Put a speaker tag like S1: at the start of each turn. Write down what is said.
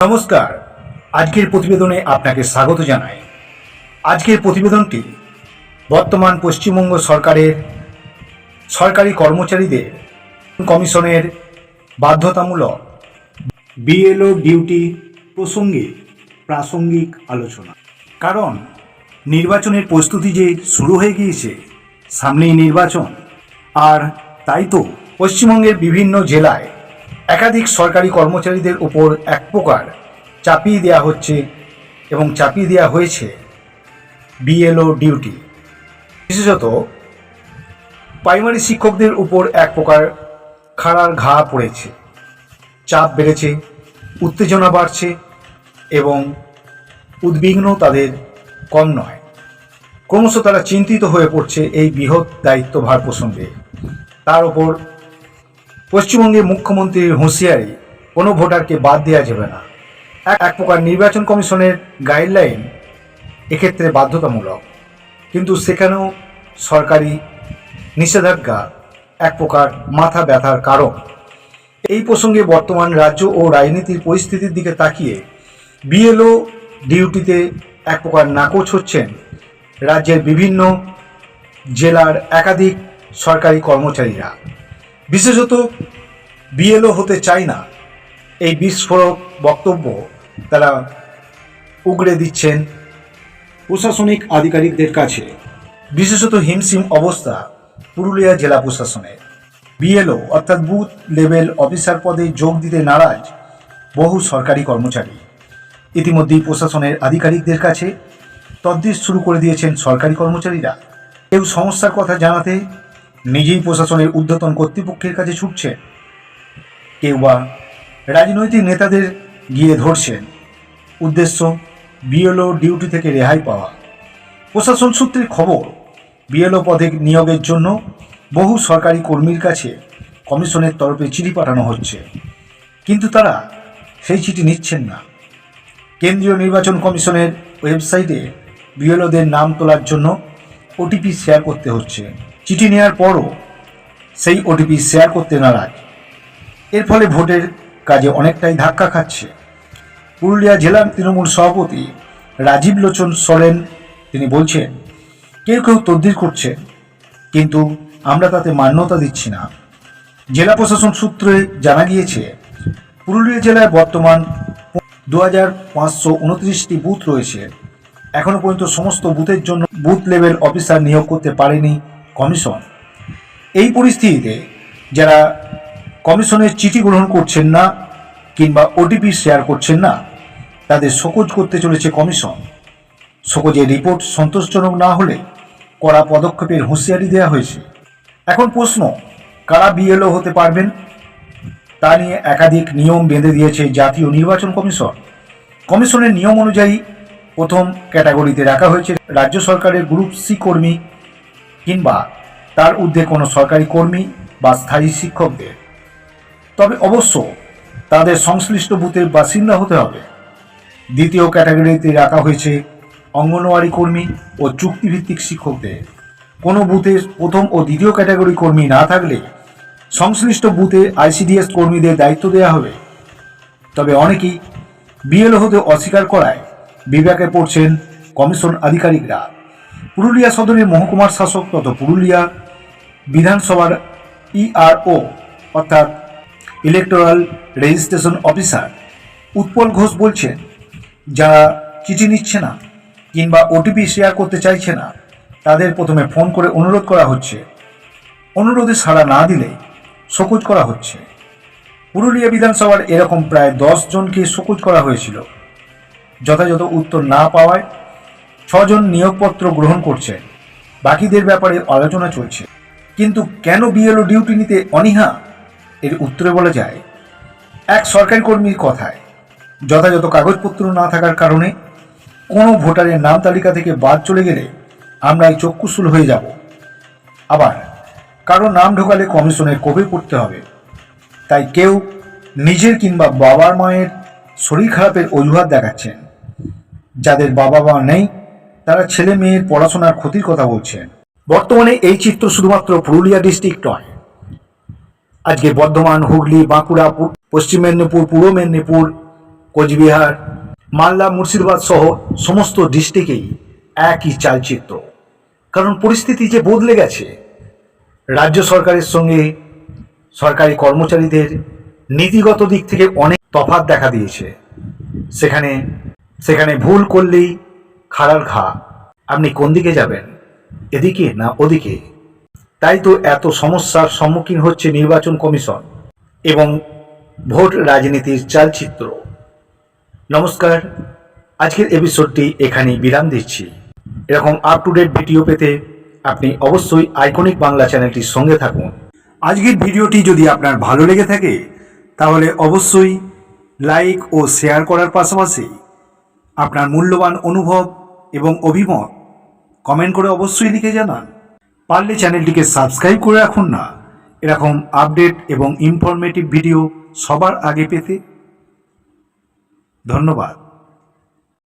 S1: নমস্কার। আজকের প্রতিবেদনে আপনাকে স্বাগত জানাই। আজকের প্রতিবেদনটি বর্তমান পশ্চিমবঙ্গ সরকারের সরকারি কর্মচারীদের কমিশনের বাধ্যতামূলক বিএলও ডিউটি প্রসঙ্গে প্রাসঙ্গিক আলোচনা। কারণ নির্বাচনের প্রস্তুতি যে শুরু হয়ে গিয়েছে, সামনেই নির্বাচন। আর তাই তো পশ্চিমবঙ্গের বিভিন্ন জেলায় একাধিক সরকারি কর্মচারীদের উপর এক প্রকার চাপিয়ে দেওয়া হচ্ছে এবং চাপিয়ে দেওয়া হয়েছে বিএলও ডিউটি। বিশেষত প্রাইমারি শিক্ষকদের উপর এক প্রকার খাড়ার ঘা পড়েছে, চাপ বেড়েছে, উত্তেজনা বাড়ছে এবং উদ্বিগ্ন তাদের কম নয়। ক্রমশ তারা চিন্তিত হয়ে পড়ছে এই বৃহৎ দায়িত্বভার প্রসঙ্গে। তার ওপর পশ্চিমবঙ্গের মুখ্যমন্ত্রীর হুঁশিয়ারি, কোনো ভোটারকে বাদ দেওয়া যাবে না। এক- প্রকার নির্বাচন কমিশনের গাইডলাইন এক্ষেত্রে বাধ্যতামূলক। কিন্তু সেখানেও সরকারি নিষেধাজ্ঞা এক প্রকার মাথা ব্যথার কারণ। এই প্রসঙ্গে বর্তমান রাজ্য ও রাজনীতির পরিস্থিতির দিকে তাকিয়ে বিএলও ডিউটিতে এক প্রকার নাকচ হচ্ছেন রাজ্যের বিভিন্ন জেলার একাধিক সরকারি কর্মচারীরা। বিশেষত বিএলও হতে চায় না। এই বিস্ফোরক বক্তব্য তারা উগড়ে দিচ্ছেন প্রশাসনিক আধিকারিকদের কাছে। বিশেষত হিমশিম অবস্থা পুরুলিয়া জেলা প্রশাসনের। বিএলও অর্থাৎ বুথ লেভেল অফিসার পদে যোগ দিতে নারাজ বহু সরকারি কর্মচারী। ইতিমধ্যেই প্রশাসনের আধিকারিকদের কাছে তদ্দিশ শুরু করে দিয়েছেন সরকারি কর্মচারীরা। কেউ সমস্যার কথা জানাতে নিজেই প্রশাসনের ঊর্ধ্বতন কর্তৃপক্ষের কাছে ছুটছেন কেউ বা রাজনৈতিক নেতাদের গিয়ে ধরছেন উদ্দেশ্য, বিএলও ডিউটি থেকে রেহাই পাওয়া। প্রশাসন সূত্রে খবর, বিএলও পদে নিয়োগের জন্য বহু সরকারি কর্মীর কাছে কমিশনের তরফে চিঠি পাঠানো হচ্ছে। কিন্তু তারা সেই চিঠি নিচ্ছেন না। কেন্দ্রীয় নির্বাচন কমিশনের ওয়েবসাইটে বিএলওদের নাম তোলার জন্য ওটিপি শেয়ার করতে হচ্ছে। চিঠি নেওয়ার পরও সেই ওটিপি শেয়ার করতে নারাজ। এর ফলে ভোটের কাজে অনেকটাই ধাক্কা খাচ্ছে। পুরুলিয়া জেলার তৃণমূল সভাপতি রাজীব লোচন সরেন, তিনি বলছেন, কেউ কেউ তদ্বির করছে, কিন্তু আমরা তাতে মান্যতা দিচ্ছি না। জেলা প্রশাসন সূত্রে জানা গিয়েছে, পুরুলিয়া জেলায় বর্তমান দু হাজার পাঁচশো উনত্রিশটি বুথ রয়েছে। এখনও পর্যন্ত সমস্ত বুথের জন্য বুথ লেভেল অফিসার নিয়োগ করতে পারেনি কমিশন। এই পরিস্থিতিতে যারা কমিশনের চিঠি গ্রহণ করছেন না কিংবা ওটিপি শেয়ার করছেন না, তাদের শোকজ করতে চলেছে কমিশন। শোকজের রিপোর্ট সন্তোষজনক না হলে কড়া পদক্ষেপের হুঁশিয়ারি দেওয়া হয়েছে। এখন প্রশ্ন, কারা বিএলও হতে পারবেন? তা নিয়ে একাধিক নিয়ম বেঁধে দিয়েছে জাতীয় নির্বাচন কমিশন। কমিশনের নিয়ম অনুযায়ী প্রথম ক্যাটাগরিতে রাখা হয়েছে রাজ্য সরকারের গ্রুপ সি কর্মী কিংবা তার ঊর্ধ্বে কোনো সরকারি কর্মী বা স্থায়ী শিক্ষকদের। তবে অবশ্য তাদের সংশ্লিষ্ট বুথের বাসিন্দা হতে হবে। দ্বিতীয় ক্যাটাগরিতে রাখা হয়েছে অঙ্গনওয়াড়ি কর্মী ও চুক্তিভিত্তিক শিক্ষকদের। কোনো বুথে প্রথম ও দ্বিতীয় ক্যাটাগরি কর্মী না থাকলে সংশ্লিষ্ট বুথে আইসিডিএস কর্মীদের দায়িত্ব দেওয়া হবে। তবে অনেকেই বিএলও হতে অস্বীকার করায় বিবেকে পড়ছেন কমিশন আধিকারিকরা। পুরুলিয়া সদরের মহকুমার শাসক তথা পুরুলিয়া বিধানসভার ইআরও অর্থাৎ electoral registration officer Utpal Ghosh বলছেন, যারা চিঠি নিচ্ছে না কিংবা ওটিপি শেয়ার করতে চাইছে না, তাদের প্রথমে ফোন করে অনুরোধ করা হচ্ছে। অনুরোধে সাড়া না দিলে শোকজ করা হচ্ছে। পুরুলিয়া বিধানসভার এরকম প্রায় দশ জনকে শোকজ করা হয়েছিল। যথাযথ উত্তর না পাওয়ায় ছজন নিয়োগপত্র গ্রহণ করছে। বাকিদের ব্যাপারে আলোচনা চলছে। কিন্তু কেন বিএলও ডিউটি নিতে অনীহা? এর উত্তরে বলা যায়, এক সরকারি কর্মীর কথায়, যথাযথ কাগজপত্র না থাকার কারণে কোনো ভোটারের নাম তালিকা থেকে বাদ চলে গেলে আমরা এই চক্ষুশুল হয়ে যাব। আবার কারও নাম ঢোকালে কমিশনের কোপে পড়তে হবে। তাই কেউ নিজের কিংবা বাবার মায়ের শরীর খারাপের অজুহাত দেখাচ্ছেন। যাদের বাবা মা নেই তারা ছেলে মেয়ের পড়াশোনার ক্ষতির কথা বলছেন বর্তমানে এই চিত্র শুধুমাত্র পুরুলিয়া ডিস্ট্রিক্ট নয়। আজকে বর্ধমান, হুগলি, বাঁকুড়া পশ্চিম মেদিনীপুর, পূর্ব মেদিনীপুর, কোচবিহার, মালদা, মুর্শিদাবাদ সহ সমস্ত ডিস্ট্রিক্টেই একই চালচিত্র। কারণ পরিস্থিতি যে বদলে গেছে, রাজ্য সরকারের সঙ্গে সরকারি কর্মচারীদের নীতিগত দিক থেকে অনেক তফাত দেখা দিয়েছে। সেখানে সেখানে ভুল করলেই খাড়ার ঘা আপনি কোন দিকে যাবেন? এদিকে না ওদিকে? তাই তো এত সমস্যার সম্মুখীন হচ্ছে নির্বাচন কমিশন এবং ভোট রাজনীতির চালচিত্র। নমস্কার, আজকের এপিসোডটি এখানেই বিরাম দিচ্ছি। এরকম আপ টু ডেট ভিডিও পেতে আপনি অবশ্যই আইকনিক বাংলা চ্যানেলটির সঙ্গে থাকুন। আজকের ভিডিওটি যদি আপনার ভালো লেগে থাকে, তাহলে অবশ্যই লাইক ও শেয়ার করার পাশাপাশি আপনার মূল্যবান অনুভব এবং অভিমত কমেন্ট করে অবশ্যই লিখে জানান। পারলে চ্যানেলটিকে সাবস্ক্রাইব করে রাখুন না। এরকম আপডেট এবং ইনফরমেটিভ ভিডিও সবার আগে পেতে ধন্যবাদ।